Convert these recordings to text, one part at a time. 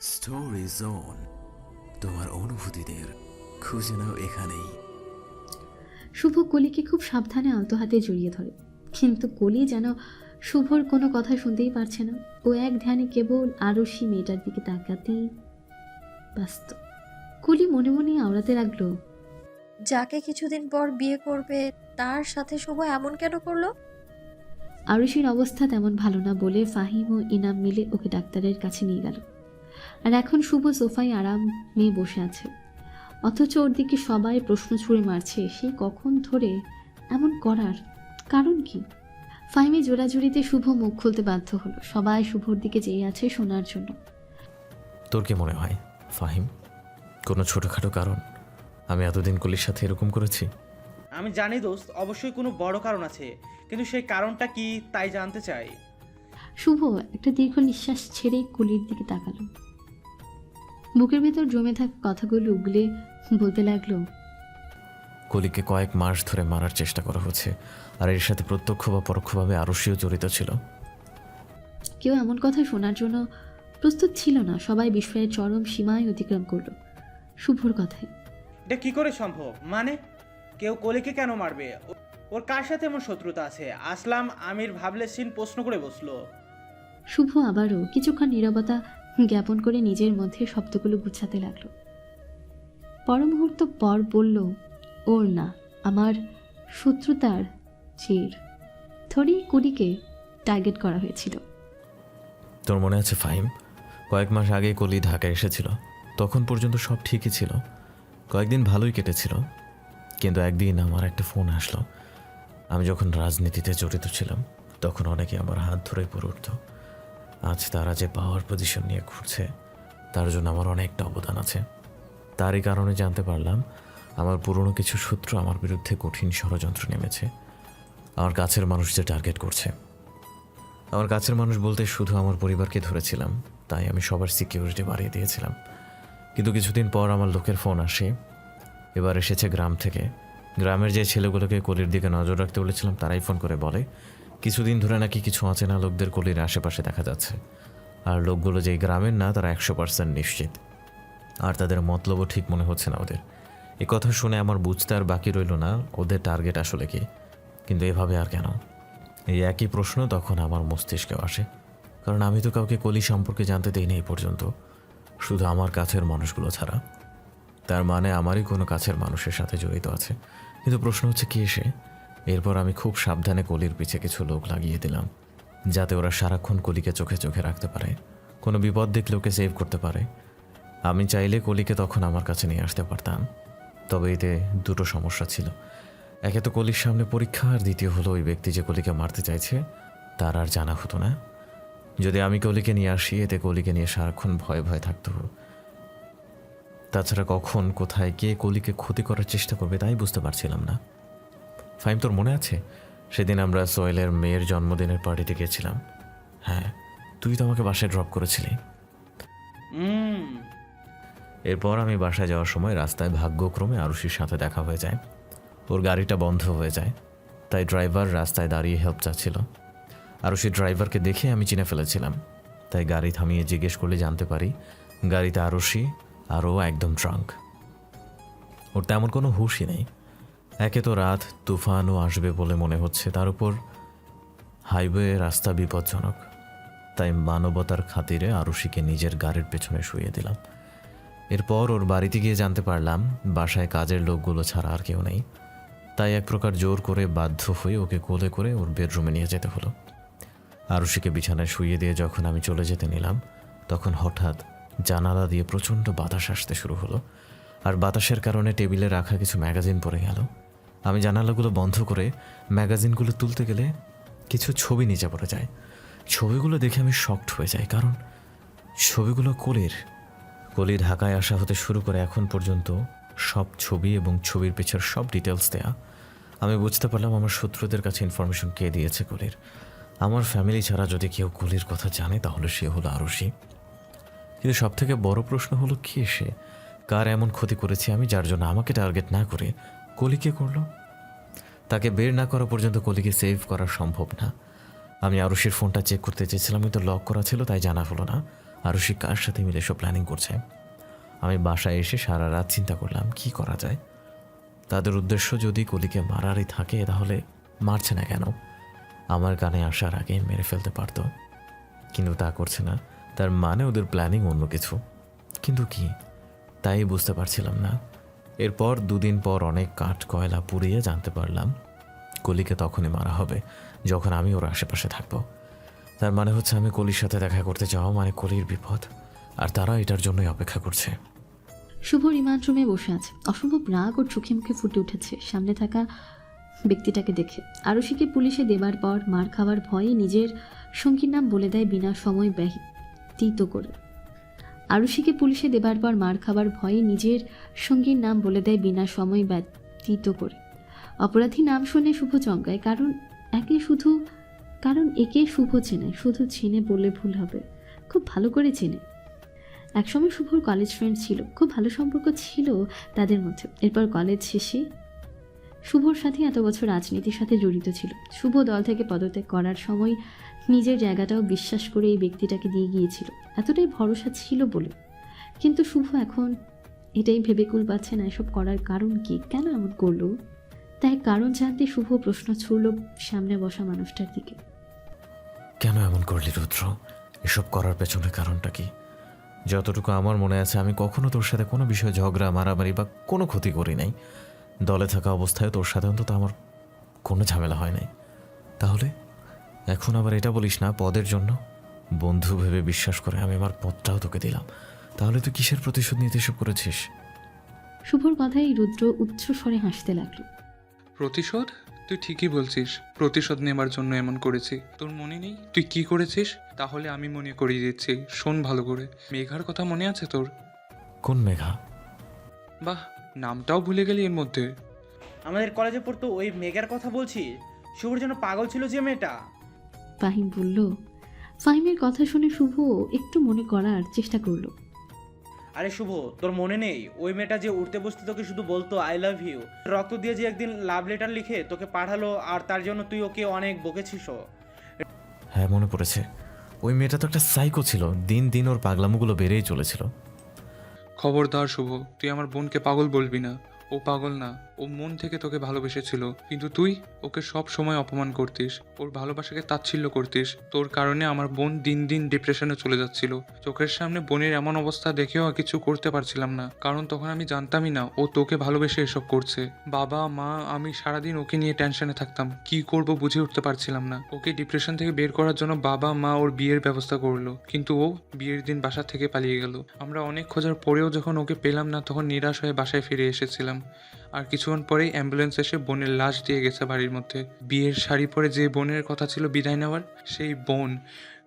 Story zone তোমার অনুভূতিদের খুঁজে নাও এখানেই। শুভ কলিকে খুব সাবধানে আলতো হাতে জড়িয়ে ধরে। কিন্তু কলি যেন শুভর কোনো কথা শুনতেই পারছে না। ও এক ধ্যানে কেবল আরশি মেয়েটার দিকে তাকাতেই ব্যস্ত। কলি মনে মনে আওড়াতে লাগল যাকে কিছুদিন পর বিয়ে করবে তার সাথে শুভ এমন কেন করল? আরুষির অবস্থা তেমন ভালো না বলে ফাহিম ও ইনাম মিলে ওকে ডাক্তারের কাছে নিয়ে গেল। আর এখন শুভ সোফায় আরাম নিয়ে বসে আছে। অথচ ওর দিকে সবাই প্রশ্ন ছুঁড়ে মারছে সে কখন ধরে এমন করার কারণ কি? ফাহিমে জোড়াজুড়িতে শুভ মুখ খুলতে বাধ্য হলো। সবাই শুভর দিকে চেয়ে আছে শোনার জন্য। তোর কি মনে হয় ফাহিম? কোনো ছোটোখাটো কারণ? আমি এতদিন কলির সাথে এরকম করেছি? আমি জানি দোস্ত অবশ্যই কোনো বড় কারণ আছে কিন্তু সেই কারণটা কি তাই জানতে চাই। শুভ একটা দীর্ঘ নিঃশ্বাস ছেড়ে কলির দিকে তাকালো। বুকের ভেতর জমে থাকা কথাগুলো উগলে বলতে লাগল কলিকে কয়েক মাস ধরে মারার চেষ্টা করা হচ্ছে আর এর সাথে প্রত্যক্ষ বা পরোক্ষভাবে আরশিও জড়িত ছিল। কেউ এমন কথা শোনার জন্য প্রস্তুত ছিল না। সবাই বিস্ময়ের চরম সীমায় অতিক্রম করল। শুভর কথায় এটা কি করে সম্ভব? মানে? কেউ কলিকে কেন মারবে? ও- ওর কার সাথে এমন শত্রুতা আছে? আসলাম আমির ভাবলে সিন প্রশ্ন করে বসল। শুভ আবারও কিছুক্ষণ নীরবতা জ্ঞাপন করে নিজের মধ্যে শব্দগুলো গুছাতে লাগল। পর মুহূর্ত পর বলল, ওর না, আমার শত্রুতার চির। থরি কুড়িকে টার্গেট করা হয়েছিল। তোর মনে আছে ফাহিম? কয়েক মাস আগে কলি ঢাকায় এসেছিল। তখন পর্যন্ত সব ঠিকই ছিল। কয়েকদিন ভালোই কেটেছিল। কিন্তু একদিন আমার একটা ফোন আসলো। আমি যখন রাজনীতিতে জড়িত ছিলাম, তখন অনেকে আমার হাত ধরে পড়ে উঠত। আজ তারা যে পাওয়ার পজিশন নিয়ে ঘুরছে, তার জন্য আমার অনেকটা অবদান আছে। তারই কারণে জানতে পারলাম, আমার পুরনো কিছু সূত্র আমার বিরুদ্ধে কঠিন ষড়যন্ত্র নেমেছে। আমার কাছের মানুষ যে টার্গেট করছে। আমার কাছের মানুষ বলতে শুধু আমার পরিবারকে ধরেছিলাম, তাই আমি সবার সিকিউরিটি বাড়িয়ে দিয়েছিলাম। কিন্তু কিছুদিন পর আমার লোকের ফোন আসে। এবার এসেছে গ্রাম থেকে। গ্রামের যে ছেলেগুলোকে কলির দিকে নজর রাখতে বলেছিলাম, তারাই ফোন করে বলে কিছুদিন ধরে নাকি কিছু অচেনা লোকদের কলির আশেপাশে দেখা যাচ্ছে। আর লোকগুলো যে গ্রামের না, তারা একশো পার্সেন্ট নিশ্চিত। আর তাদের মতলবও ঠিক মনে হচ্ছে না ওদের। এ কথা শুনে আমার বুঝতে আর বাকি রইল না, ওদের টার্গেট আসলে কি। কিন্তু এভাবে আর কেন? এই একই প্রশ্ন তখন আমার মস্তিষ্কেও আসে। কারণ আমি তো কাউকে কলি সম্পর্কে জানতে দেইনি এই পর্যন্ত। শুধু আমার কাছের মানুষগুলো ছাড়া। তার মানে আমারই কোনো কাছের মানুষের সাথে জড়িত আছে। কিন্তু প্রশ্ন হচ্ছে, কি এসে এরপর আমি খুব সাবধানে কলির পিছে কিছু লোক লাগিয়ে দিলাম, যাতে ওরা সারাক্ষণ কলিকে চোখে চোখে রাখতে পারে। কোনো বিপদ দেখলে ওকে সেভ করতে পারে। আমি চাইলে কলিকে তখন আমার কাছে নিয়ে আসতে পারতাম। তবে এতে দুটো সমস্যা ছিল। একে তো কলির সামনে পরীক্ষা, আর দ্বিতীয় হলো ওই ব্যক্তি যে কলিকে মারতে চাইছে, তার আর জানা হতো না। যদি আমি কলিকে নিয়ে আসি, এতে কলিকে নিয়ে সারাক্ষণ ভয় ভয় থাকতো। তাছাড়া কখন, কোথায়, কে কলিকে ক্ষতি করার চেষ্টা করবে তাই বুঝতে পারছিলাম না। ফাইম তোর মনে আছে? সেদিন আমরা সোয়েলের মেয়ের জন্মদিনের পার্টিতে গিয়েছিলাম। হ্যাঁ তুই তো আমাকে বাসায় ড্রপ করেছিলি। এরপর আমি বাসায় যাওয়ার সময় রাস্তায় ভাগ্যক্রমে আরুষির সাথে দেখা হয়ে যায়। ওর গাড়িটা বন্ধ হয়ে যায়। তাই ড্রাইভার রাস্তায় দাঁড়িয়ে হেল্প চাচ্ছিল। আরুষির ড্রাইভারকে দেখে আমি চিনে ফেলেছিলাম। তাই গাড়ি থামিয়ে জিজ্ঞেস করলে জানতে পারি গাড়িতে আরুষি আরও একদম ট্রাঙ্ক ওর তেমন কোনো হুশই নেই। একে তো রাত তুফানও আসবে বলে মনে হচ্ছে, তার উপর হাইওয়ে রাস্তা বিপজ্জনক। তাই মানবতার খাতিরে আরুষিকে নিজের গাড়ির পেছনে শুয়ে দিলাম। এরপর ওর বাড়িতে গিয়ে জানতে পারলাম, বাসায় কাজের লোকগুলো ছাড়া আর কেউ নেই। তাই এক প্রকার জোর করে বাধ্য হয়ে ওকে কোলে করে ওর বেডরুমে নিয়ে যেতে হলো। আরুষিকে বিছানায় শুইয়ে দিয়ে যখন আমি চলে যেতে নিলাম, তখন হঠাৎ জানালা দিয়ে প্রচণ্ড বাতাস আসতে শুরু হলো। আর বাতাসের কারণে টেবিলে রাখা কিছু ম্যাগাজিন পড়ে গেল। আমি জানালাগুলো বন্ধ করে ম্যাগাজিনগুলো তুলতে গেলে কিছু ছবি নিচে পড়ে যায়। ছবিগুলো দেখে আমি শক্ট হয়ে যাই, কারণ ছবিগুলো কোলের। কলি ঢাকায় আসা হতে শুরু করে এখন পর্যন্ত সব ছবি এবং ছবির পিছের সব ডিটেলস দেয়া। আমি বুঝতে পারলাম আমার শত্রুদের কাছে ইনফরমেশন কে দিয়েছে কলির। আমার ফ্যামিলি ছাড়া যদি কেউ কলির কথা জানে, তাহলে সে হলো আরশি কিন্তু সব থেকে বড় প্রশ্ন হলো, কে সে? কার এমন ক্ষতি করেছে আমি, যার জন্য আমাকে টার্গেট না করে কলিকে করল? তাকে বের না করা পর্যন্ত কলিকে সেভ করা সম্ভব না। আমি আরুষির ফোনটা চেক করতে চেয়েছিলাম, কিন্তু লক করা ছিল, তাই জানা হলো না। আরও সে কার সাথে মিলে সব প্ল্যানিং করছে? আমি বাসায় এসে সারা রাত চিন্তা করলাম, কি করা যায়? তাদের উদ্দেশ্য যদি কলিকে মারারই থাকে, তাহলে মারছে না কেন? আমার কানে আসার আগে মেরে ফেলতে পারতো। কিন্তু তা করছে না। তার মানে ওদের প্ল্যানিং অন্য কিছু। কিন্তু কি? তাই বুঝতে পারছিলাম না। এরপর দুদিন পর অনেক কাঠ কয়লা পুড়িয়ে জানতে পারলাম, কলিকে তখনই মারা হবে, যখন আমি ওর আশেপাশে থাকব। তার মানে হচ্ছে আমি কলির সাথে দেখা করতে যাওয়া মানে কলির বিপদ, আর তারা এটার জন্যই অপেক্ষা করছে। শুভ রিমান্ড রুমে বসে আছে। অসম্ভব রাগ ওর চোখে মুখে ফুটে উঠেছে। সামনে থাকা ব্যক্তিটাকে দেখে। আরশিকে পুলিশে দেবার পর মার খাওয়ার ভয়ে নিজের সঙ্গীর নাম বলে দেয় বিনা সময় ব্যতীত করে। আরুষিকে পুলিশে দেবার পর মার খাবার ভয়ে নিজের সঙ্গীর নাম বলে দেয় বিনা সময় ব্যতীত করে। অপরাধী নাম শুনে শুভ চমকায়, কারণ একে শুধু, কারণ একে শুভ চেনে, শুধু চেনে বললে ভুল হবে। খুব ভালো করে চেনে। একসময় শুভর কলেজ ফ্রেন্ড ছিল, খুব ভালো সম্পর্ক ছিল তাদের মধ্যে। এরপর কলেজ শেষে শুভর সাথে এত বছর রাজনীতির সাথে জড়িত ছিল। শুভ দল থেকে পদত্যাগ করার সময় নিজের জায়গাটাও বিশ্বাস করে এই ব্যক্তিটাকে দিয়ে গিয়েছিল। এতটাই ভরসা ছিল বলে। কিন্তু শুভ এখন এটাই ভেবে কুল পাচ্ছে না, এসব করার কারণ কি? কেন এমন করল? তাই কারণ জানতে শুভ প্রশ্ন ছুড়ল সামনে বসা মানুষটার দিকে। কেন এমন করলি, রুদ্র? এসব করার পেছনে কারণটা কি? যতটুকু আমার মনে আছে, আমি কখনো তোর সাথে কোনো বিষয়ে ঝগড়া, মারামারি বা কোনো ক্ষতি করি নাই। দলে থাকা অবস্থায় তোর সাথে অন্তত আমার কোনো ঝামেলা হয় নাই। তাহলে? এখন আবার এটা বলিস না পদের জন্য? বন্ধু ভেবে বিশ্বাস করে আমি আমার পদটাও তোকে দিলাম। তাহলে তুই কিসের প্রতিশোধ নিতে এসব করেছিস? শুভর কথায় রুদ্র উচ্চ স্বরে হাসতে লাগল। প্রতিশোধ? তুই ঠিকই বলছিস প্রতিশোধ নেবার জন্য এমন করেছি। তোর মনে নেই? তুই কি করেছিস? তাহলে আমি মনে করিয়ে দিচ্ছি শোন ভালো করে। মেঘার কথা মনে আছে তোর? কোন মেঘা? বাহ নামটাও ভুলে গেলি এর মধ্যে। আমাদের কলেজে পড়তো ওই মেঘার কথা বলছি? শুভর জন্য পাগল ছিল যে মেয়েটা? ফাহিম বলল ফাহিমের কথা শুনে শুভ একটু মনে করার চেষ্টা করল। আরে শুভ তোর মনে নেই? ওই মেয়েটা যে উঠতে বসতে তোকে শুধু বলতো আই লাভ ইউ রক্ত দিয়ে যে একদিন লাভ লেটার লিখে তোকে পাঠালো আর তার জন্য তুই ওকে অনেক বকেছিসও হ্যাঁ মনে পড়েছে। ওই মেয়েটা তো একটা সাইকো ছিল। দিন দিন ওর পাগলামুগুলো বেড়েই চলেছিল। খবরদার শুভ তুই আমার বোনকে পাগল বলবি না। ও পাগল না, ও মন থেকে তোকে ভালোবেসেছিল। কিন্তু তুই ওকে সব সময় অপমান করতিস, ওর ভালোবাসাকে তাচ্ছিল্য করতিস। তোর কারণে আমার বোন দিন দিন ডিপ্রেশনে চলে যাচ্ছিল। চোখের সামনে বোনের এমন অবস্থা দেখেও কিছু করতে পারছিলাম না। কারণ তখন আমি জানতামই না ও তোকে ভালোবেসে এসব করছে। বাবা, মা, আমি সারাদিন ওকে নিয়ে টেনশনে থাকতাম। কি করব বুঝে উঠতে পারছিলাম না। ওকে ডিপ্রেশন থেকে বের করার জন্য বাবা, মা ওর বিয়ের ব্যবস্থা করল। কিন্তু ও বিয়ের দিন বাসা থেকে পালিয়ে গেল। আমরা অনেক খোঁজার পরেও যখন ওকে পেলাম না, তখন নিরাশ হয়ে বাসায় ফিরে এসেছিলাম। আর কিছুক্ষণ পরেই অ্যাম্বুলেন্স এসে বোনের লাশ দিয়ে গেছে বাড়ির মধ্যে। বিয়ের শাড়ি পরে যে বোনের কথা ছিল বিদায় নেওয়ার, সেই বোন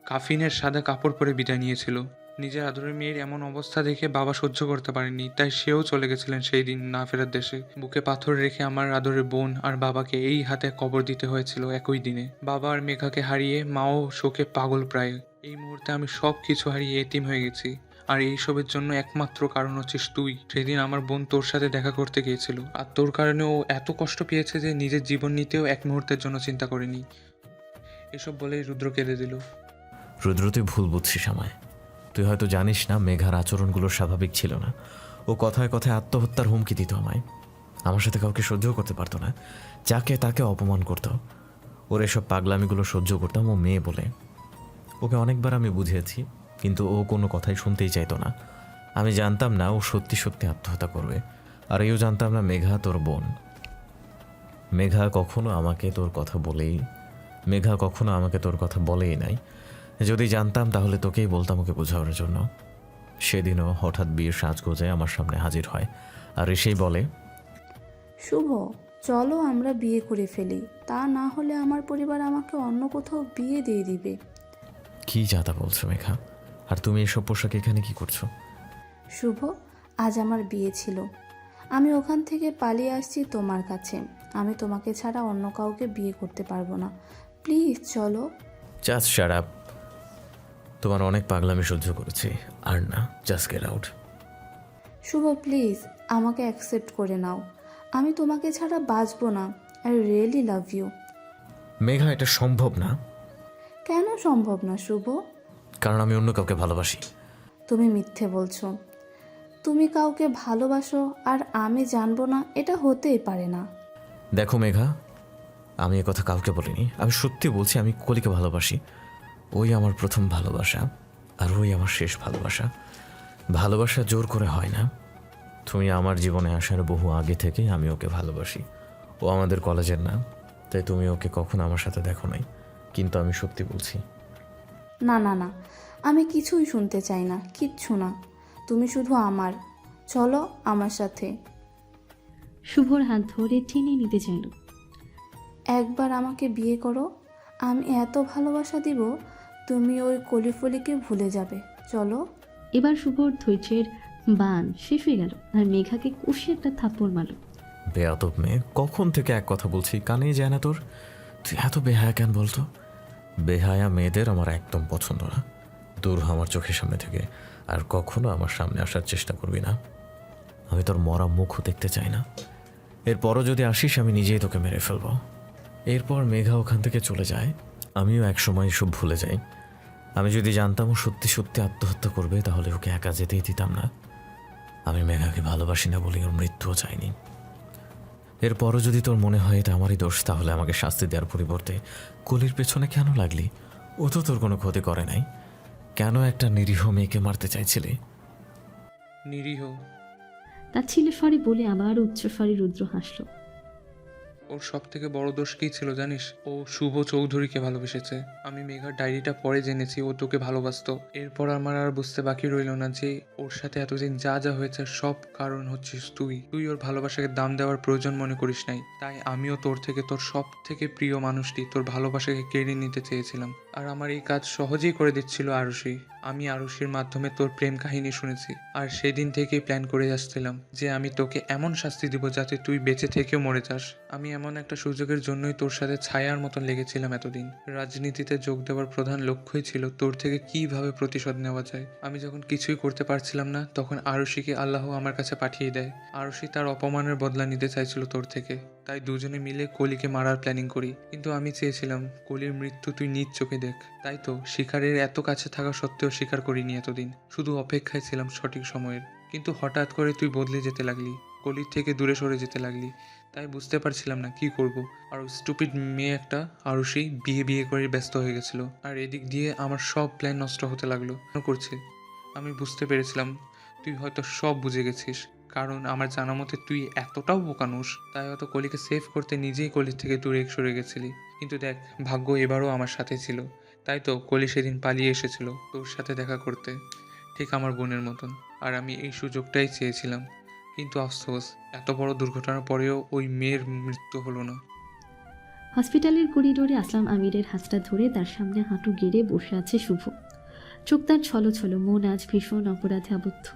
কাফিনের সাদা কাপড় পরে বিদায় নিয়েছিল। নিজের আদরের মেয়ের এমন অবস্থা দেখে বাবা সহ্য করতে পারেনি তাই সেও চলে গেছিলেন সেই দিন না ফেরার দেশে। বুকে পাথর রেখে আমার আদরের বোন আর বাবাকে এই হাতে কবর দিতে হয়েছিল একই দিনে। বাবা আর মেঘাকে হারিয়ে মাও শোকে পাগল প্রায়। এই মুহূর্তে আমি সব কিছু হারিয়ে এতিম হয়ে গেছি। আর এইসবের জন্য একমাত্র কারণ হচ্ছিস তুই। সেদিন আমার বোন তোর সাথে দেখা করতে গিয়েছিল। আর তোর কারণে ও এত কষ্ট পেয়েছে যে নিজের জীবন নিতেও এক মুহূর্তের জন্য চিন্তা করেনি। এসব বলেই রুদ্র কেঁদে দিল। রুদ্র, তুই ভুল বুঝছিস আমায়। তুই হয়তো জানিস না, মেঘার আচরণগুলো স্বাভাবিক ছিল না। ও কথায় কথায় আত্মহত্যার হুমকি দিত আমায়। আমার সাথে কাউকে সহ্য করতে পারতো না। যাকে তাকে অপমান করত। ওর এসব পাগলামিগুলো সহ্য করতাম ও মেয়ে বলে। ওকে অনেকবার আমি বুঝিয়েছি। কিন্তু ও কোনো কথাই শুনতেই চাইতো না। আমি জানতাম না ও সত্যি সত্যি আত্মহত্যা করবে। আর এও জানতাম না মেঘা তোর বোন। মেঘা কখনো আমাকে তোর কথা বলেই মেঘা কখনো আমাকে তোর কথা বলেই নাই। যদি জানতাম তাহলে তোকেই বলতাম ওকে বোঝানোর জন্য। সেদিনও হঠাৎ বিয়ের সাজগোজে আমার সামনে হাজির হয়। আর এসেই বলে শুভ চলো আমরা বিয়ে করে ফেলি। তা না হলে আমার পরিবার আমাকে অন্য কোথাও বিয়ে দিয়ে দিবে। কি যাতা বলছো মেঘা? আর তুমি এসব পোশাক এখানে কি করছ? শুভ আজ আমার বিয়ে ছিল। আমি ওখান থেকে পালিয়ে আসছি তোমার কাছে। আমি তোমাকে ছাড়া অন্য কাউকে বিয়ে করতে পারব না। প্লিজ চলো। Just shut up. তোমার অনেক পাগলামি সহ্য করেছি। আর না just get out. Shubho please আমাকে অ্যাকসেপ্ট করে নাও। আমি তোমাকে ছাড়া বাঁচবো না। I really love you. Megha এটা সম্ভব না। কেন সম্ভব না শুভ? কারণ আমি অন্য কাউকে ভালোবাসি। তুমি মিথ্যে বলছো। তুমি কাউকে ভালোবাসো আর আমি জানব না এটা হতেই পারে না। দেখো মেঘা আমি এ কথা কাউকে বলিনি। আমি সত্যি বলছি আমি কলিকে ভালোবাসি। ওই আমার প্রথম ভালোবাসা আর ওই আমার শেষ ভালোবাসা। ভালোবাসা জোর করে হয় না। তুমি আমার জীবনে আসার বহু আগে থেকে আমি ওকে ভালোবাসি। ও আমাদের কলেজের না তাই তুমি ওকে কখনো আমার সাথে দেখো নাই। কিন্তু আমি সত্যি বলছি না না না। আমি কিছুই শুনতে চাই না কিচ্ছু না। তুমি শুধু আমার। চলো আমার সাথে। শুভর হাত ধরে টেনে নিতে চাইল। একবার আমাকে বিয়ে করো আমি এত ভালোবাসা দিব তুমি ওই কলিফলিকে ভুলে যাবে। চলো। এবার শুভর ধৈর্যের বান শেষ হয়ে গেল আর মেঘাকে কুশি একটা থাপ্পড় মারল। বেয়াতব মেয়ে কখন থেকে এক কথা বলছি? কানেই যায় না তোর। তুই এত বেহায়া কেন বলতো? বেহায়া মেয়েদের আমার একদম পছন্দ না। দূর আমার চোখের সামনে থেকে, আর কখনো আমার সামনে আসার চেষ্টা করবি না। আমি তোর মরা মুখও দেখতে চাই না। এরপরও যদি আসিস, আমি নিজেই তোকে মেরে ফেলব। এরপর মেঘা ওখান থেকে চলে যায়। আমিও একসময় সব ভুলে যাই। আমি যদি জানতাম ও সত্যি সত্যি আত্মহত্যা করবে, তাহলে ওকে একা যেতেই দিতাম না। আমি মেঘাকে ভালোবাসি না বলে ওর মৃত্যুও চাইনি। এরপরও যদি তোর মনে হয় এটা আমারই দোষ তাহলে আমাকে শাস্তি দেওয়ার পরিবর্তে কলির পেছনে কেন লাগলি? ও তো তোর কোনো ক্ষতি করে নাই। কেন একটা নিরীহ মেয়েকে মারতে চাইছিলে? নিরীহ। তা ছিলে ফারি বলে আবার উচ্চ ফারি রুদ্র হাসল। ওর সব থেকে বড় দোষ কী ছিল জানিস? ও শুভ চৌধুরীকে ভালোবেসেছে। আমি মেঘার ডায়েরিটা পরে জেনেছি, ও তোকে ভালোবাসত। এরপর আমার আর বুঝতে বাকি রইল না যে ওর সাথে এতদিন যা যা হয়েছে সব কারণ হচ্ছিস তুই। তুই ওর ভালোবাসাকে দাম দেওয়ার প্রয়োজন মনে করিস নাই। তাই আমিও তোর থেকে, তোর সব থেকে প্রিয় মানুষটি, তোর ভালোবাসাকে কেড়ে নিতে চেয়েছিলাম। আর আমার এই কাজ সহজেই করে দিচ্ছিল আরুষি। আমি আরুষির মাধ্যমে তোর প্রেম কাহিনী শুনেছি। আর সেদিন থেকেই প্ল্যান করে আসছিলাম যে আমি তোকে এমন শাস্তি দিব যাতে তুই বেঁচে থেকেও মরে যাস। আমি এমন একটা সুযোগের জন্যই তোর সাথে ছায়ার মতন লেগেছিলাম এতদিন। রাজনীতিতে যোগ দেওয়ার প্রধান লক্ষ্যই ছিল তোর থেকে কীভাবে প্রতিশোধ নেওয়া যায়। আমি যখন কিছুই করতে পারছিলাম না, তখন আরুষিকে আল্লাহ আমার কাছে পাঠিয়ে দেয়। আরুষি তার অপমানের বদলা নিতে চাইছিল তোর থেকে। তাই দুজনে মিলে কলিকে মারার প্ল্যানিং করি। কিন্তু আমি চেয়েছিলাম, কলির মৃত্যু তুই নিজ চোখে দেখ। তাই তো, শিকারের এত কাছে থাকা সত্ত্বেও স্বীকার করিনি এতদিন। শুধু অপেক্ষায় ছিলাম সঠিক সময়ের। কিন্তু হঠাৎ করে তুই বদলে যেতে লাগলি। কলির থেকে দূরে সরে যেতে লাগলি। তাই বুঝতে পারছিলাম না কি করব। আর স্টুপিড মেয়ে একটা, আরুষি, বিয়ে বিয়ে করে ব্যস্ত হয়ে গেছিল। আর এদিক দিয়ে আমার সব প্ল্যান নষ্ট হতে লাগল। করছে, আমি বুঝতে পেরেছিলাম, তুই হয়তো সব বুঝে গেছিস। কারণ আমার জানা মতে তুই এতটাও বোকানুস তাই হয়তো কলিকে সেভ করতে নিজেই কলির থেকে দূরে সরে গেছিলি। কিন্তু দেখ, ভাগ্য এবারও আমার সাথে ছিল। তাই তো কলি সেদিন পালিয়ে এসেছিল তোর সাথে দেখা করতে, ঠিক আমার বোনের মতন। আর আমি এই সুযোগটাই চেয়েছিলাম। কিন্তু আফসোস, এত বড় দুর্ঘটনার পরেও ওই মেয়ের মৃত্যু হলো না। হসপিটালের করিডোরে আসলাম আমিরের হাতটা ধরে, তার সামনে হাঁটু গেড়ে বসে আছে শুভ। চোখ তার ছলো ছলো মন আজ ভীষণ অপরাধে আবদ্ধ।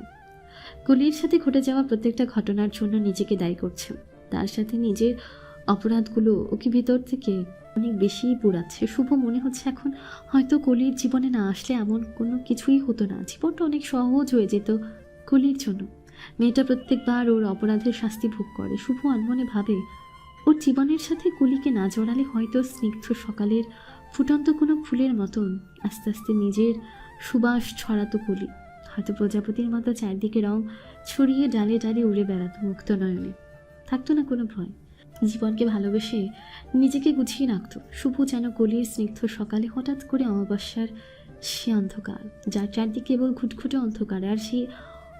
কলির সাথে ঘটে যাওয়া প্রত্যেকটা ঘটনার জন্য নিজেকে দায়ী করছে। তার সাথে নিজের অপরাধগুলো ওকে ভিতর থেকে অনেক বেশি পুড়াচ্ছে। শুভ মনে হচ্ছে এখন হয়তো কলির জীবনে না আসলে এমন কোনো কিছুই হতো না। জীবনটা অনেক সহজ হয়ে যেত কলির জন্য। মেয়েটা প্রত্যেকবার ওর অপরাধের শাস্তি ভোগ করে। শুভ আনমনে ভাবে, ওর জীবনের সাথে কলিকে না জড়ালে হয়তো স্নিগ্ধ সকালের ফুটন্ত কোনো ফুলের মতন আস্তে আস্তে নিজের সুবাস ছড়াতো কলি। হয়তো প্রজাপতির মতো চারদিকে রং ছড়িয়ে ডালে ডালে উড়ে বেড়াতো মুক্ত নয়নে থাকতো না কোনো ভয়। জীবনকে ভালোবেসে নিজেকে গুছিয়ে রাখত। শুভ যেন কলির স্নিগ্ধ সকালে হঠাৎ করে অমাবস্যার সে অন্ধকার, যার চারদিকে কেবল ঘুটঘুটে অন্ধকার, আর সেই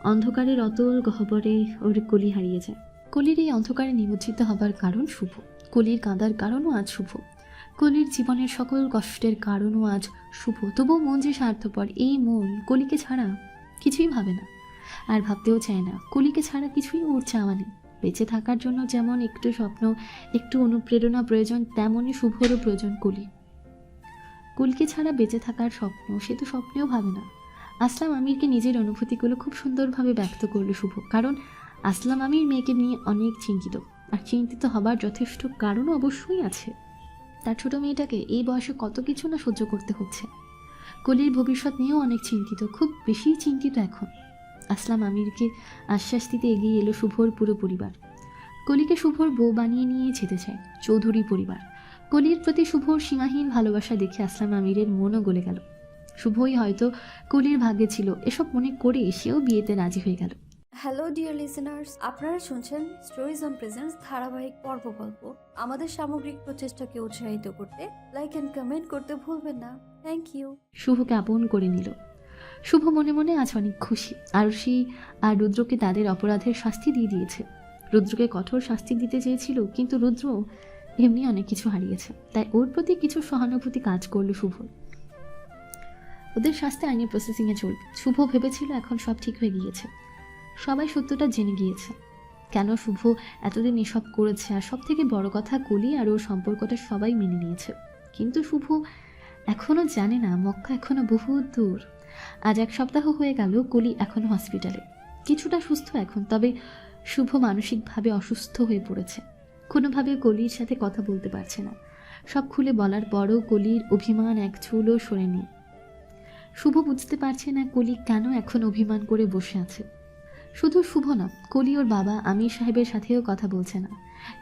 অন্ধকারের অতল গহ্বরে ওর কলি হারিয়ে যায়। কলির এই অন্ধকারে নিমজ্জিত হবার কারণ শুভ। কলির কাঁদার কারণও আজ শুভ। কলির জীবনের সকল কষ্টের কারণও আজ শুভ। তবুও মন যে স্বার্থপর, এই মন কলিকে ছাড়া কিছুই ভাবে না। আর ভাবতেও চায় না, কলিকে ছাড়া কিছুই ওর চাওয়া নেই। বেঁচে থাকার জন্য যেমন একটু স্বপ্ন, একটু অনুপ্রেরণা প্রয়োজন, তেমনই শুভরও প্রয়োজন কলি কলিকে ছাড়া বেঁচে থাকার স্বপ্ন, সে তো স্বপ্নেও ভাবে না। আসলাম আমিরকে নিজের অনুভূতিগুলো খুব সুন্দরভাবে ব্যক্ত করল শুভ, কারণ আসলাম আমির মেয়েকে নিয়ে অনেক চিন্তিত, আর চিন্তিত হবার যথেষ্ট কারণও অবশ্যই আছে। তার ছোট মেয়েটাকে এই বয়সে কত কিছু না সহ্য করতে হচ্ছে। কলির ভবিষ্যৎ নিয়েও অনেক চিন্তিত, খুব বেশি চিন্তিত এখন। আসলাম আমিরকে, আশ্বাস দিতে এগিয়ে এলো শুভর পুরো পরিবার। কলিকে শুভর বউ বানিয়ে নিয়ে যেতে চায়, চৌধুরী পরিবার। কলির প্রতি শুভর সীমাহীন ভালোবাসা দেখে আসলাম আমিরের মনও গলে গেল। শুভই হয়তো কলির ভাগ্যে ছিল, এসব মনে করে সেও বিয়েতে রাজি হয়ে গেল। হ্যালো ডিয়ার লিসেনার্স আপনারা শুনছেন স্টোরিজ অন প্রেজেন্স ধারাবাহিক পর্ব গল্প। আমাদের সামগ্রিক প্রচেষ্টাকে উৎসাহিত করতে লাইক অ্যান্ড কমেন্ট করতে ভুলবেন না। থ্যাংক ইউ শুভকে আপন করে নিল। শুভ মনে মনে আজ অনেক খুশি। আর আরুষি আর রুদ্রকে তাদের অপরাধের শাস্তি দিয়ে দিয়েছে। রুদ্রকে কঠোর শাস্তি দিতে চেয়েছিল, কিন্তু রুদ্র এমনি অনেক কিছু হারিয়েছে। তাই ওর প্রতি কিছু সহানুভূতি কাজ করল শুভ। ওদের শাস্তি আইনি প্রসেসিংয়ে চলবে। শুভ ভেবেছিল এখন সব ঠিক হয়ে গিয়েছে। সবাই সত্যটা জেনে গিয়েছে। কেন শুভ এতদিন এসব করেছে আর সব থেকে বড় কথা কলি আর ওর সম্পর্কটা সবাই মেনে নিয়েছে। কিন্তু শুভ এখনও জানে না, মক্কা এখনও বহু দূর। আজ এক সপ্তাহ হয়ে গেল কলি এখনও হসপিটালে। কিছুটা সুস্থ এখন, তবে শুভ মানসিকভাবে অসুস্থ হয়ে পড়েছে। কোনোভাবে কলির সাথে কথা বলতে পারছে না। সব খুলে বলার পরও কলির অভিমান এক চুলও সরেনি শুভ বুঝতে পারছে না কলি কেন এখন অভিমান করে বসে আছে। শুধু শুভ না, কলি ওর বাবা আমির সাহেবের সাথেও কথা বলছে না।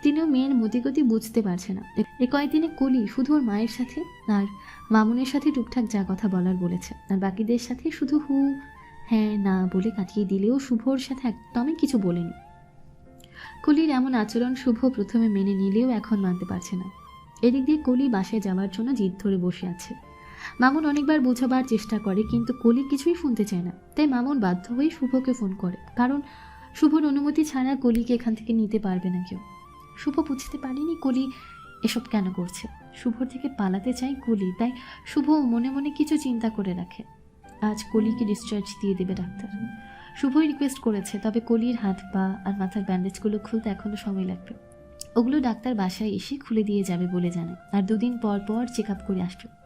তিনিও মেয়ের মতিগতি বুঝতে পারছে না। এ কয়েকদিনে কলি শুধু ওর মায়ের সাথে আর মামুনের সাথে টুকটাক যা কথা বলার বলেছে। আর বাকিদের সাথে শুধু হু হ্যাঁ না বলে কাটিয়ে দিলেও শুভর সাথে একদমই কিছু বলেনি। কলির এমন আচরণ শুভ প্রথমে মেনে নিলেও এখন মানতে পারছে না। এদিক দিয়ে কলি বাসায় যাওয়ার জন্য জিদ ধরে বসে আছে। মামুন অনেকবার বোঝাবার চেষ্টা করে, কিন্তু কলি কিছুই শুনতে চায় না। তাই মামুন বাধ্য হয়ে শুভকে ফোন করে। কারণ শুভর অনুমতি ছাড়া কলিকে এখান থেকে নিতে পারবে না কেউ। শুভ বুঝতে পারেনি কলি এসব কেন করছে। শুভর থেকে পালাতে চাই কলি, তাই শুভ মনে মনে কিছু চিন্তা করে রাখে। আজ কলিকে ডিসচার্জ দিয়ে দেবে ডাক্তার। শুভই রিকোয়েস্ট করেছে, তবে কলির হাত পা আর মাথার ব্যান্ডেজগুলো খুলতে এখনও সময় লাগবে। ওগুলো ডাক্তার বাসায় এসে খুলে দিয়ে যাবে বলে জানায়। আর দুদিন পর পর চেক আপ করে আসবে।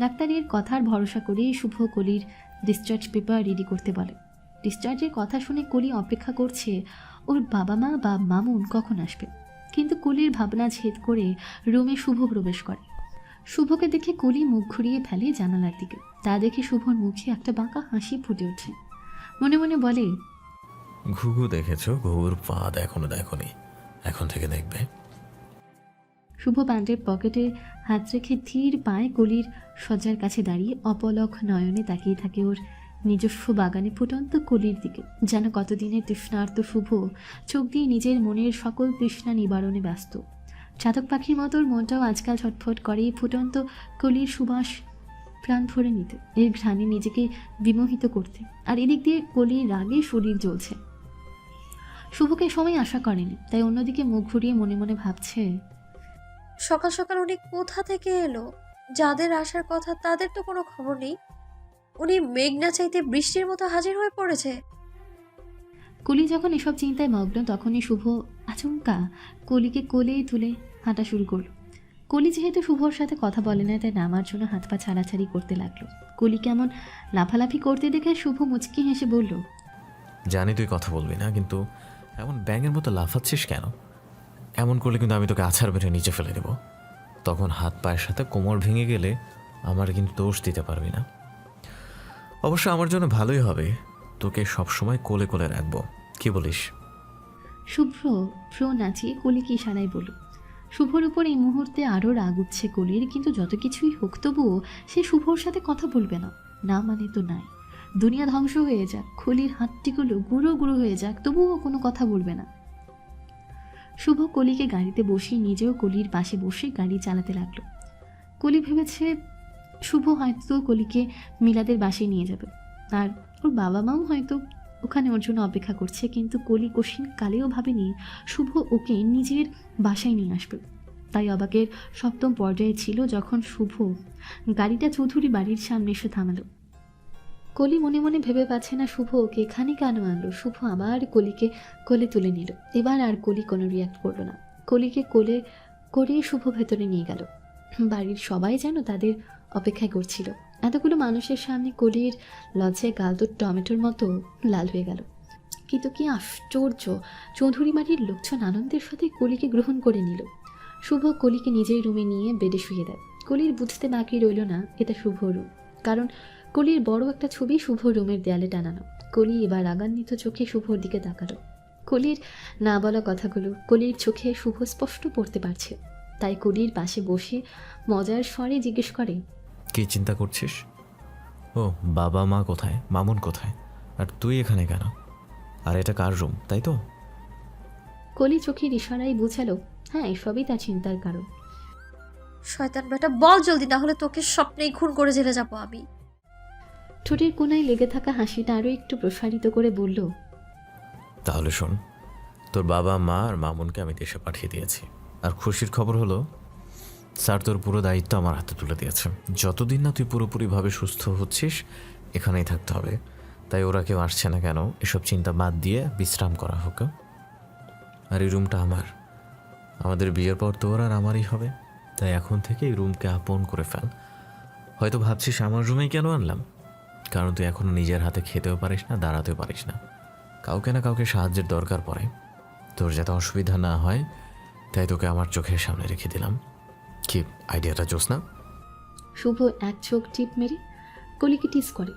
ডাক্তারের কথার ভরসা করে শুভ কলির ডিসচার্জ পেপার রেডি করতে বলে। ডিসচার্জের কথা শুনে কলি অপেক্ষা করছে, ওর বাবা মা বা মামুন কখন আসবে? কিন্তু কলির ভাবনা ছেদ করে রুমে শুভ প্রবেশ করে। শুভকে দেখে কলি মুখ ঘুরিয়ে ফেলে জানালার দিকে। তা দেখে শুভর মুখে একটা বাঁকা হাসি ফুটে ওঠে। মনে মনে বলে, ঘুঘু দেখেছ? ঘুঘুর পাদ এখনও দেখনি। এখন থেকে দেখবে। শুভ প্যান্টের পকেটে হাত রেখে ধীর পায়ে কলির শয্যার কাছে দাঁড়িয়ে অপলক নয়নে তাকিয়ে থাকে ওর নিজস্ব বাগানে ফুটন্ত কলির দিকে। যেন কতদিনের তৃষ্ণার্ত শুভ, চোখ দিয়ে নিজের মনের সকল তৃষ্ণা নিবারণে ব্যস্ত। চাতক পাখির মতো মনটাও আজকাল ছটফট করে ফুটন্ত কলির সুবাস প্রাণ ভরে নিতে, এর ঘ্রাণে নিজেকে বিমোহিত করতে। আর এদিক দিয়ে কলির রাগে শরীর জ্বলছে। শুভকে সময় আশা করেনি, তাই অন্যদিকে মুখ ঘুরিয়ে মনে মনে ভাবছে সকাল সকাল উনি কোথা থেকে এলো? যাদের আসার কথা তাদের তো কোনো খবর নেই। উনি মেঘনা চাইতে বৃষ্টির মতো হাজির হয়ে পড়েছে। কলি যখন এসব চিন্তায় মগ্ন তখনই শুভ আচমকা কলিকে কোলেই তুলে হাঁটা শুরু করল। কলি যেহেতু শুভর সাথে কথা বলে না তাই নামার জন্য হাত পা ছাড়াছাড়ি করতে লাগল। কলি কেমন লাফালাফি করতে দেখে শুভ মুচকি হেসে বলল জানি তুই কথা বলবি না কিন্তু এমন ব্যাঙের মতো লাফাচ্ছিস কেন? এমন করলে কিন্তু আমি তোকে আছাড় বেড়ে নিচে ফেলে দেব। তখন হাত পায়ের সাথে কোমর ভেঙে গেলে আমার কিন্তু দোষ দিতে পারবি না। অবশ্য আমার জন্য ভালোই হবে। তোকে সবসময় কোলে কোলে রাখব। কি বলিস? শুভ্র প্রো নাচিয়ে কলিকে ইশারায় বলল, শুভর উপর এই মুহূর্তে আরও রাগ উঠছে কলির, কিন্তু যত কিছুই হোক তবুও সে শুভর সাথে কথা বলবে না। না মানে তো নাই। দুনিয়া ধ্বংস হয়ে যাক খলির হাতটিগুলো গুঁড়ো গুঁড়ো হয়ে যাক, তবুও কোনো কথা বলবে না। শুভ কলিকে গাড়িতে বসিয়ে নিজেও কলির পাশে বসে গাড়ি চালাতে লাগল। কলি ভেবেছে শুভ হয়তো কলিকে মিলাদের বাসায় নিয়ে যাবে। আর ওর বাবা মাও হয়তো ওখানে ওর জন্য অপেক্ষা করছে, কিন্তু কলি কশিন কালেও ভাবেনি শুভ ওকে নিজের বাসায় নিয়ে আসবে। তাই অবাকের সপ্তম পর্যায়ে ছিল যখন শুভ গাড়িটা চৌধুরী বাড়ির সামনে এসে থামালো। কলি মনে মনে ভেবে পাচ্ছে না শুভ ওকে এখানে কেন আনলো? শুভ আবার কলিকে কোলে তুলে নিল। এবার আর কলি কোনো রিয়াক্ট করল না। কলিকে কোলে করে শুভ ভেতরে নিয়ে গেল। বাড়ির সবাই যেন তাদের অপেক্ষায় করছিল। এতগুলো মানুষের সামনে কলির লজ্জায় গাল তো টমেটোর মতো লাল হয়ে গেল। কিন্তু কি আশ্চর্য! চৌধুরী বাড়ির লোকজন আনন্দের সাথে কলিকে গ্রহণ করে নিল। শুভ কলিকে নিজের রুমে নিয়ে বেডে শুয়ে দেয়। কলির বুঝতে বাকি রইল না এটা শুভ রুম। কারণ কলির বড় একটা ছবি শুভ রুমের দেয়ালে টানানো। কলি এবার রাগান্বিত চোখে শুভর দিকে তাকালো। কলির না বলা কথাগুলো কলির চোখে শুভ স্পষ্ট পড়তে পারছে। তাই কলির পাশে বসে মজার স্বরে জিজ্ঞেস করে কি চিন্তা করছিস? ও বাবা মা কোথায়? মামুন কোথায়? আর তুই এখানে কেন? আর এটা কার রুম তাই তো? কলি চোখের ইশারায় বুঝালো হ্যাঁ এসবই তার চিন্তার কারণ। শয়তান বেটা বল জলদি না হলে তোকে স্বপ্নেই খুন করে জেলে যাব আমি। ঠোঁটের কোনায় লেগে থাকা হাসিটা আরও একটু প্রসারিত করে বলল, তাহলে শোন, তোর বাবা, মা আর মামুনকে আমি দেশে পাঠিয়ে দিয়েছি। আর খুশির খবর হলো, স্যার তোর পুরো দায়িত্ব আমার হাতে তুলে দিয়েছে। যতদিন না তুই পুরোপুরিভাবে সুস্থ হচ্ছিস, এখানেই থাকতে হবে। তাই ওরা কেউ আসছে না কেন, এসব চিন্তা বাদ দিয়ে বিশ্রাম করা হোক আর এই রুমটা আমার। আমাদের বিয়ের পর তোর আর আমারই হবে। তাই এখন থেকে এই রুমকে আপন করে ফেল। হয়তো ভাবছিস আমার রুমেই কেন আনলাম? কারণ তুই এখনও নিজের হাতে খেতেও পারিস না, দাঁড়াতেও পারিস না। কাউকে না কাউকে সাহায্যের দরকার পড়ে। তোর যাতে অসুবিধা না হয়, তাই তোকে আমার চোখের সামনে রেখে দিলাম। কি, আইডিয়াটা জোস না? শুভ এক চোখ টিপ মেরে কলিকে টিস করে।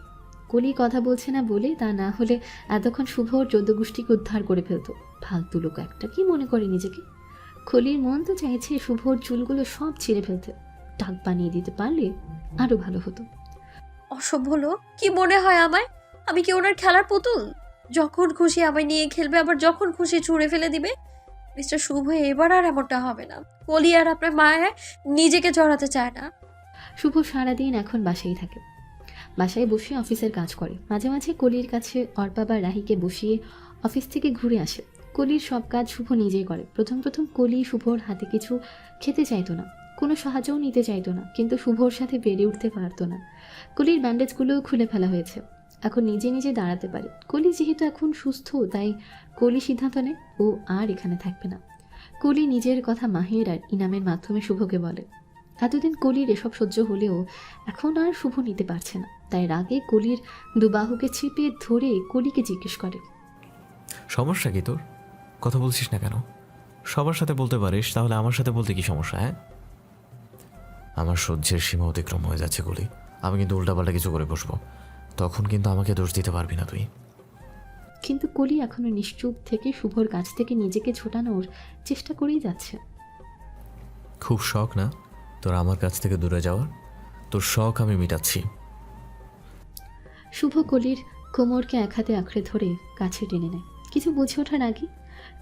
কলি কথা বলছে না বলে তা না হলে এতক্ষণ শুভ ওর চোদ্দ গোষ্ঠীকে উদ্ধার করে ফেলতো। ফালতু লোক একটা, কি মনে করে নিজেকে? কলির মন তো চাইছে শুভর চুলগুলো সব ছিঁড়ে ফেলতে। টাক বানিয়ে দিতে পারলে আরও ভালো হতো। অসভ্য লোক? কি মনে হয় আমায়? আমি কি ওনার খেলার পুতুল? যখন খুশি আমায় নিয়ে খেলবে, আবার যখন খুশি ছুঁড়ে ফেলে দিবে? মিস্টার শুভ, এবার আর এমনটা হবে না। কলি আর আপনার মায়ের নিজেকে জড়াতে চায় না। শুভ সারাদিন এখন বাসায় থাকে। বাসায় বসে অফিসের কাজ করে। মাঝে মাঝে কলির কাছে অর্পা বা রাহিকে বসিয়ে অফিস থেকে ঘুরে আসে। কলির সব কাজ শুভ নিজেই করে। প্রথম প্রথম কলি শুভর হাতে কিছু খেতে চাইতো না। কোনো সাহায্যও নিতে চাইতো না, কিন্তু শুভর সাথে বেড়ে উঠতে পারতো না। কলির ব্যান্ডেজগুলোও খুলে ফেলা হয়েছে। এখন নিজে নিজে দাঁড়াতে পারে। কলি যেহেতু এখন সুস্থ, তাই কলি সিদ্ধান্ত নেয়, ও আর এখানে থাকবে না। কলি নিজের কথা মাহির আর ইনামের মাধ্যমে শুভকে বলে। এতদিন কলির এসব সহ্য হলেও এখন আর শুভ নিতে পারছে না। তাই রাগে কলির দুবাহুকে ছিপে ধরে কলিকে জিজ্ঞেস করে। সমস্যা কি তোর? কথা বলছিস না কেন? সবার সাথে বলতে পারিস, তাহলে আমার সাথে বলতে কি সমস্যা হ্যাঁ? আমার সহ্যের সীমা অতিক্রম হয়ে যাচ্ছে গুলি। আমি কিন্তু উল্টাপাল্টা কিছু করে বসবো। তখন কিন্তু আমাকে দোষ দিতে পারবি না তুই। কিন্তু কলি এখনও নিশ্চুপ থেকে শুভর কাছ থেকে নিজেকে ছোটানোর চেষ্টা করেই যাচ্ছে। খুব শখ না? তোর আমার কাছ থেকে দূরে যাওয়ার? তোর শখ আমি মিটাচ্ছি। শুভ কলির কোমরকে এক হাতে আঁকড়ে ধরে কাছে টেনে নেয়। কিছু বুঝে ওঠার আগে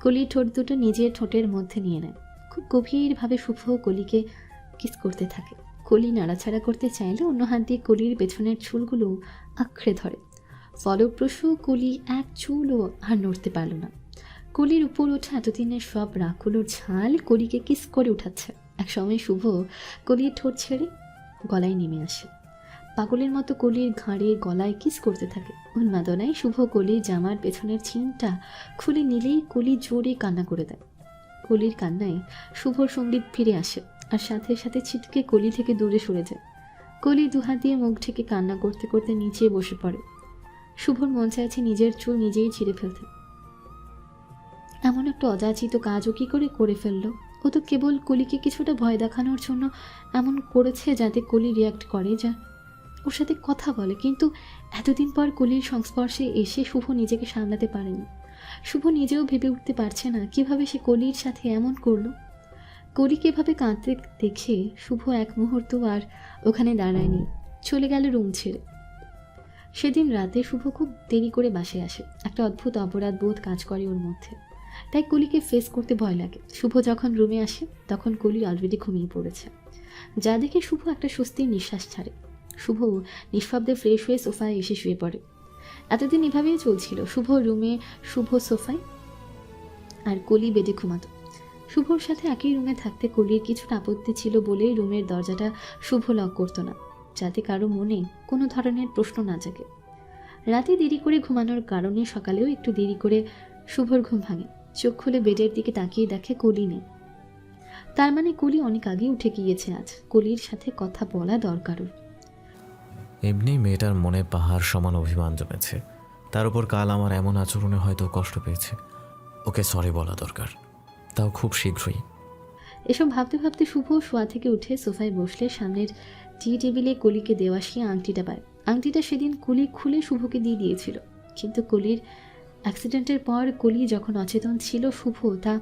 কলির ঠোঁট দুটো নিজের ঠোঁটের মধ্যে নিয়ে নেয়। খুব গভীরভাবে শুভ কলিকে কিস করতে থাকে। কলি নাড়াছাড়া করতে চাইলে অন্য হাত দিয়ে কলির পেছনের চুলগুলো আঁকড়ে ধরে। ফলপ্রসূ কলি এক চুলও আর নড়তে পারল না। কলির উপর ওঠা এতদিনের সব রাগগুলোর ঝাল কলিকে কিস করে উঠাচ্ছে। একসময় শুভ কলির ঠোঁট ছেড়ে গলায় নেমে আসে। পাগলের মতো কলির ঘাড়ে গলায় কিস করতে থাকে। উন্মাদনায় শুভ কলির জামার পেছনের ছিনটা খুলে নিলেই কলি জোরে কান্না করে দেয়। কলির কান্নায় শুভর সংগীত ফিরে আসে। আর সাথে সাথে ছিটকে কলি থেকে দূরে সরে যায়। কলি দুহাত দিয়ে মুখ ঢেকে কান্না করতে করতে নিচে বসে পড়ে। শুভর মন চাইছে নিজের চুল নিজেই ছিঁড়ে ফেলতে। এমন একটা অযাচিত কাজও কি করে করে ফেলল? ও তো কেবল কলিকে কিছুটা ভয় দেখানোর জন্য এমন করেছে যাতে কলি রিয়াক্ট করে যা। ওর সাথে কথা বলে, কিন্তু এতদিন পর কলির সংস্পর্শে এসে শুভ নিজেকে সামলাতে পারেনি। শুভ নিজেও ভেবে উঠতে পারছে না কীভাবে সে কলির সাথে এমন করল। কলিকে এভাবে কাঁদতে দেখে শুভ এক মুহূর্ত আর ওখানে দাঁড়ায়নি। চলে গেল রুম ছেড়ে। সেদিন রাতে শুভ খুব দেরি করে বাসে আসে। একটা অদ্ভুত অপরাধ বোধ কাজ করে ওর মধ্যে। তাই কলিকে ফেস করতে ভয় লাগে। শুভ যখন রুমে আসে, তখন কলি অলরেডি ঘুমিয়ে পড়েছে। যা দেখে শুভ একটা স্বস্তির নিঃশ্বাস ছাড়ে। শুভ নিঃশব্দে ফ্রেশ হয়ে সোফায় এসে শুয়ে পড়ে। এতদিন এভাবেই চলছিল। শুভ রুমে শুভ সোফায় আর কলি বেডে ঘুমাতো। শুভর সাথে একই রুমে থাকতে কলির কিছুটা আপত্তি ছিল বলেই রুমের দরজাটা শুভ লক করতো না, যাতে কারও মনে কোনো ধরনের প্রশ্ন না জাগে। রাতে দেরি করে ঘুমানোর কারণে সকালেও একটু দেরি করে শুভর ঘুম ভাঙে। চোখ খুলে বেডের দিকে তাকিয়ে দেখে কলি নেই। তার মানে কলি অনেক আগে উঠে গিয়েছে আজ। কলির সাথে কথা বলা দরকার। এমনি মেয়েটার মনে পাহাড় সমান অভিমান জমেছে। তার উপর কাল আমার এমন আচরণে হয়তো কষ্ট পেয়েছে। ওকে সরি বলা দরকার। তাও খুব শীঘ্রই। এসব ভাবতে ভাবতে শুভ শোয়া থেকে উঠে সোফায় বসলে সামনের টি টেবিলে কলিকে দেওয়া সে আংটিটা পায়। আংটিটা সেদিন কলি খুলে শুভকে দিয়ে দিয়েছিল। কিন্তু কলির অ্যাক্সিডেন্টের পর কলি যখন অচেতন ছিল, শুভ তা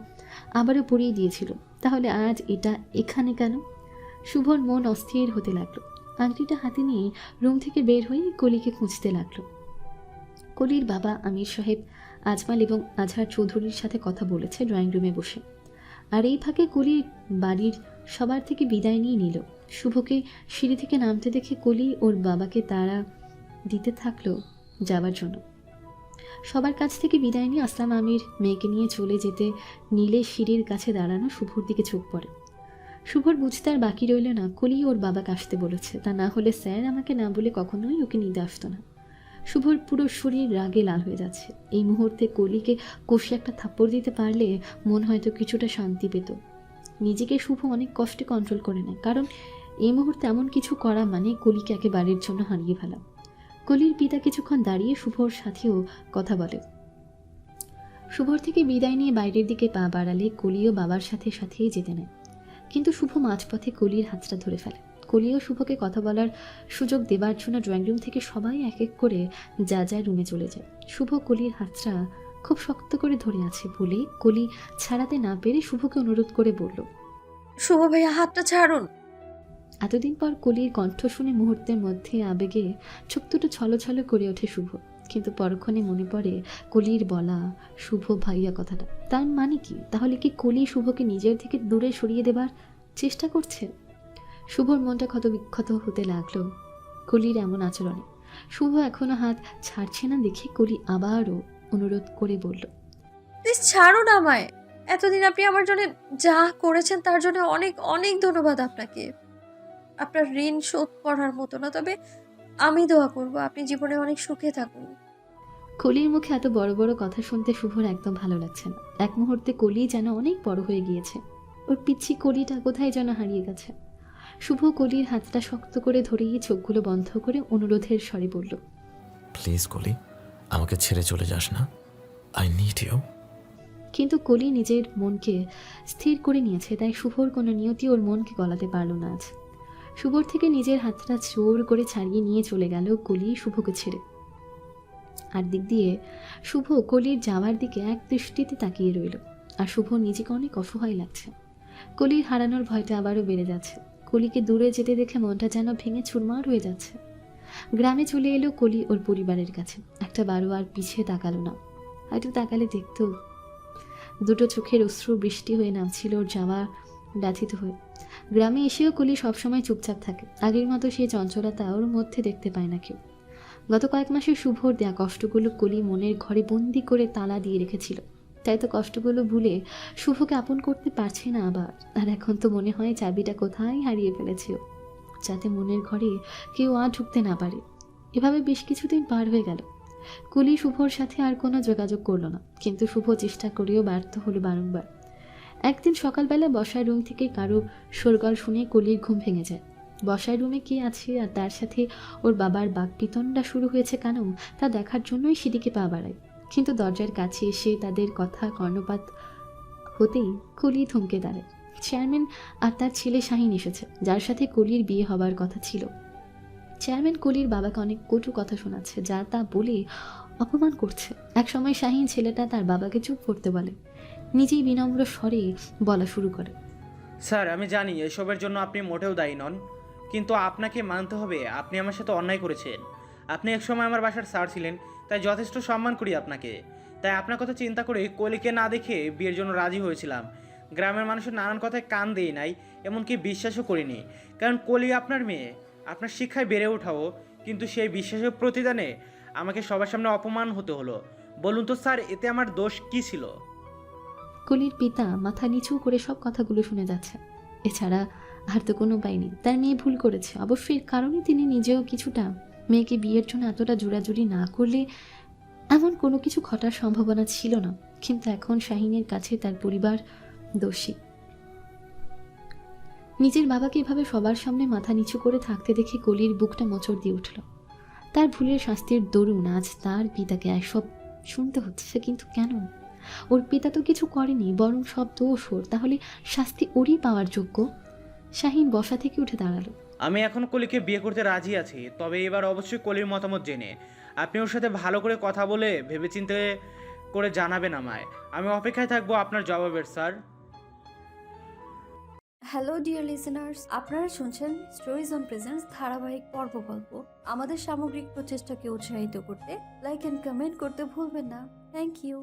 আবারও পরিয়ে দিয়েছিল। তাহলে আজ এটা এখানে কেন? শুভর মন অস্থির হতে লাগল। আংটিটা হাতে নিয়ে রুম থেকে বের হয়ে কলিকে খুঁজতে লাগল। কলির বাবা আমির সাহেব আজমাল এবং আজহার চৌধুরীর সাথে কথা বলেছে ড্রয়িং রুমে বসে। আর এই ফাঁকে কলি বাড়ির সবার থেকে বিদায় নিয়ে নিল। শুভকে সিঁড়ি থেকে নামতে দেখে কলি ওর বাবাকে তারা দিতে থাকল যাবার জন্য। সবার কাছ থেকে বিদায় নিয়ে আসলাম আমির মেয়েকে নিয়ে চলে যেতে নীলে সিঁড়ির কাছে দাঁড়ানো শুভর দিকে চোখ পড়ে। শুভর বুঝতে আর বাকি রইল না কলি ওর বাবাকে আসতে বলেছে। তা না হলে স্যার আমাকে না বলে কখনোই ওকে নিতে আসতো না। শুভর পুরো শরীর রাগে লাল হয়ে যাচ্ছে। এই মুহূর্তে কলিকে কষে একটা থাপ্পড় দিতে পারলে মন হয়তো কিছুটা শান্তি পেত। নিজেকে শুভ অনেক কষ্টে কন্ট্রোল করে নেয়, কারণ এই মুহূর্তে এমন কিছু করা মানে কলিকে একেবারের জন্য হারিয়ে ফেলা। কলির পিতা কিছুক্ষণ দাঁড়িয়ে শুভর সাথেও কথা বলে। শুভর থেকে বিদায় নিয়ে বাইরের দিকে পা বাড়ালে কলিও বাবার সাথে সাথেই যেতে নেয়। কিন্তু শুভ মাঝপথে কলির হাতটা ধরে ফেলে। কলিও শুভকে কথা বলার সুযোগ দেবার জন্য ড্রয়িং রুম থেকে সবাই এক এক করে যা যা রুমে চলে যায়। শুভ কলির হাতটা খুব শক্ত করে ধরে আছে বলে কলি ছাড়াতে না পেরে শুভকে অনুরোধ করে বলল শুভ ভাইয়া হাতটা ছাড়ুন। এতদিন পর কলির কণ্ঠ শুনে মুহূর্তের মধ্যে আবেগে চোখ দুটো ছলছল করে ওঠে শুভ। কিন্তু পরক্ষণে মনে পড়ে কলির বলা শুভ ভাইয়া কথাটা। তার মানে কি? তাহলে কি কলি শুভকে নিজের থেকে দূরে সরিয়ে দেবার চেষ্টা করছে? শুভর মনটা ক্ষত বিক্ষত হতে লাগল কলির এমন আচরণে। শুভ এখনও হাত ছাড়ছে না দেখে কলি আবারও অনুরোধ করে বলল প্লিজ ছাড়ুন আমায়। এতদিন আপনি আমার জন্য যা করেছেন তার জন্য অনেক অনেক ধন্যবাদ আপনাকে। আপনার ঋণ শোধ করার মতো না তবে আমি দোয়া করব আপনি জীবনে অনেক সুখে থাকুন। কলির মুখে এত বড় বড় কথা শুনতে শুভর একদম ভালো লাগছে না। এক মুহূর্তে কলি যেন অনেক বড় হয়ে গিয়েছে। ওর পিচ্ছি কলিটা কোথায় যেন হারিয়ে গেছে। শুভ কলির হাতটা শক্ত করে ধরেই চোখগুলো বন্ধ করে অনুরোধের স্বরে বলল প্লিজ কলি আমাকে ছেড়ে চলে যাস না। আই নিড ইউ কিন্তু কলি নিজের মনকে স্থির করে নিয়েছে তাই শুভর কোনো নিয়তি ওর মনকে গলাতে পারল না আজ। শুভর থেকে নিজের হাতটা জোর করে ছাড়িয়ে নিয়ে চলে গেল কলি শুভকে ছেড়ে। আর দিক দিয়ে শুভ কলির যাওয়ার দিকে এক দৃষ্টিতে তাকিয়ে রইল আর শুভ নিজেকে অনেক অসহায় লাগছে। কলির হারানোর ভয়টা আবারও বেড়ে যাচ্ছে। কলিকে দূরে যেতে দেখে মনটা যেন ভেঙে চুরমার হয়ে যাচ্ছে। গ্রামে চলে এলো কলি ওর পরিবারের কাছে। একটা বারো আর পিছিয়ে তাকালো না। হয়তো তাকালে দেখতো দুটো চোখের অশ্রু বৃষ্টি হয়ে নামছিল ওর যাওয়া ব্যথিত হয়ে। গ্রামে এসেও কলি সবসময় চুপচাপ থাকে। আগের মতো সেই চঞ্চলতা ওর মধ্যে দেখতে পায় না কেউ। গত কয়েক মাসে শুভর দেয়া কষ্টগুলো কলি মনের ঘরে বন্দি করে তালা দিয়ে রেখেছিল। তাই তো কষ্টগুলো ভুলে শুভকে আপন করতে পারছে না আবার। আর এখন তো মনে হয় চাবিটা কোথায় হারিয়ে ফেলেছে যাতে মনের ঘরে কেউ আর ঢুকতে না পারে। এভাবে বেশ কিছুদিন পার হয়ে গেল। কুলি শুভর সাথে আর কোনো যোগাযোগ করল না, কিন্তু শুভ চেষ্টা করেও ব্যর্থ হলো বারংবার। একদিন সকালবেলা বসার রুম থেকে কারও শোরগল শুনে কলির ঘুম ভেঙে যায়। বসার রুমে কে আছে আর তার সাথে ওর বাবার বাকপিতনটা শুরু হয়েছে কেন, তা দেখার জন্যই সেদিকে পা বাড়ায়। কিন্তু দরজার কাছে এসে তাদের কথা কর্ণপাত হতেই কলি থমকে দাঁড়ায়। চেয়ারম্যান আর তার ছেলে শাহিন এসেছে, যার সাথে কলির বিয়ে হবার কথা ছিল। চেয়ারম্যান কলির বাবাকে অনেক কটু কথা শোনাচ্ছে, যা তা বলে অপমান করছে। এক সময় শাহিন ছেলেটা তার বাবাকে চুপ করতে বলে, নিজেই বিনম্র স্বরে বলা শুরু করে। স্যার, আমি জানি এসবের জন্য আপনি মোটেও দায়ী নন, কিন্তু আপনাকে মানতে হবে, আপনি আমার সাথে অন্যায় করেছেন। আপনি একসময় আমার বাসার স্যার ছিলেন তাই যথেষ্ট সম্মান করি আপনাকে। তাই আপনার কথা চিন্তা করে কলিকে না দেখে বিয়ের জন্য রাজি হয়েছিলাম। গ্রামের মানুষের নানান কথায় কান দিয়ে নাই, এমনকি বিশ্বাসও করিনি। কারণ কলি আপনার মেয়ে, আপনার শিক্ষায় বেড়ে ওঠাও, কিন্তু সেই বিশ্বাসের প্রতিদানে আমাকে সবার সামনে অপমান হতে হলো। বলুন তো স্যার, এতে আমার দোষ কী ছিল? কলির পিতা মাথা নিচু করে সব কথাগুলো শুনে যাচ্ছে। এছাড়া আর তো কোনো উপায় নেই। তার মেয়ে ভুল করেছে। অবশ্যই কারণে তিনি নিজেও কিছুটা মেয়েকে বিয়ের জন্য এতটা জোরাজুরি না করলে এমন কোনো কিছু ঘটার সম্ভাবনা ছিল না। কিন্তু এখন শাহিনের কাছে তার পরিবার দোষী। নিজের বাবাকে এভাবে সবার সামনে মাথা নিচু করে থাকতে দেখে কলির বুকটা মোচড় দিয়ে উঠল। তার ভুলের শাস্তির দরুন আজ তার পিতাকে এসব শুনতে হচ্ছে কিন্তু কেন? ওর পিতা তো কিছু করেনি, বরং সব দোষ ওর। তাহলে শাস্তি ওরই পাওয়ার যোগ্য? শাহিন বসা থেকে উঠে দাঁড়াল। আমি এখন কলিকে বিয়ে করতে রাজি আছি, তবে এবার অবশ্যই কলির মতামত জেনে। আপনি ওর সাথে ভালো করে কথা বলে ভেবেচিন্তে করে জানাবেন আমায়। আমি অপেক্ষায় থাকব আপনার জবাবের, স্যার। হ্যালো, ডিয়ার লিসেনার্স, আপনারা শুনছেন স্টোরিজ অন প্রেজেন্স ধারাবাহিক পর্ব গল্প। আমাদের সামগ্রিক প্রচেষ্টাকে উৎসাহিত করতে লাইক অ্যান্ড কমেন্ট করতে ভুলবেন না। Thank you.